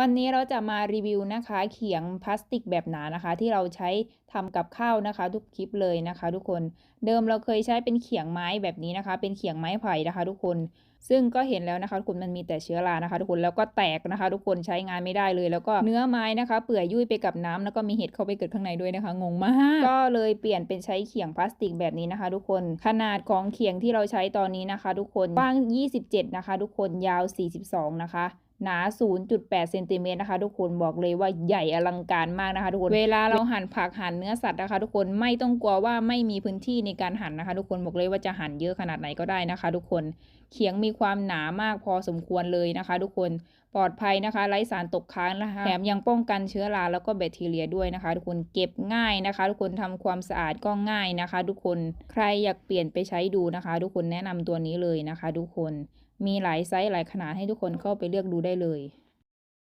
วันนี้เราจะมารีวิวนะคะ เขียงพลาสติกแบบหนานะคะ ที่เราใช้ทำกับข้าวนะคะ ทุกคลิปเลยนะคะ ทุกคนเดิมเราเคยใช้เป็นเขียงไม้แบบนี้นะคะ เป็นเขียงไม้ไผ่นะคะ ทุกคน ซึ่งก็เห็นแล้วนะคะทุกคนมันมีแต่เชื้อรานะคะ ทุกคนแล้วก็แตกนะคะ ทุกคนใช้งานไม่ได้เลย แล้วก็เนื้อไม้นะคะ เปื่อยยุ่ยไปกับน้ำแล้วก็มีเห็ดเข้าไปเกิดข้างในด้วยนะคะงงมากก็เลยเปลี่ยนเป็นใช้เขียงพลาสติกแบบนี้นะคะ ทุกคนขนาดของเขียงที่เราใช้ตอนนี้นะคะ ทุกคนกว้าง 27 นะคะ ทุกคนยาว 42 นะคะ หนา 0.8 เซนติเมตรนะคะ ทุกคนบอกเลยว่าใหญ่อลังการมากนะคะ ทุกคน เวลาเราหั่นผักหั่นเนื้อสัตว์นะคะ ทุกคนไม่ต้องกลัวว่าไม่มีพื้นที่ในการหั่นนะคะ ทุกคนบอกเลยว่าจะหั่นเยอะขนาดไหนก็ได้นะคะ ทุกคนเขียงมีความหนามากพอสมควรเลยนะคะ ทุกคนปลอดภัยนะคะ ไร้สารตกค้างนะคะแถมยังป้องกันเชื้อราแล้วก็แบคทีเรียด้วยนะคะ ทุกคนเก็บง่ายนะคะ ทุกคนทำความสะอาดก็ง่ายนะคะ ทุกคนใครอยากเปลี่ยนไปใช้ดูนะคะ ทุกคนแนะนำตัวนี้เลยนะคะ ทุกคนมีหลายไซส์หลายขนาดให้ทุกคนเข้าไปเลือกดูได้เลย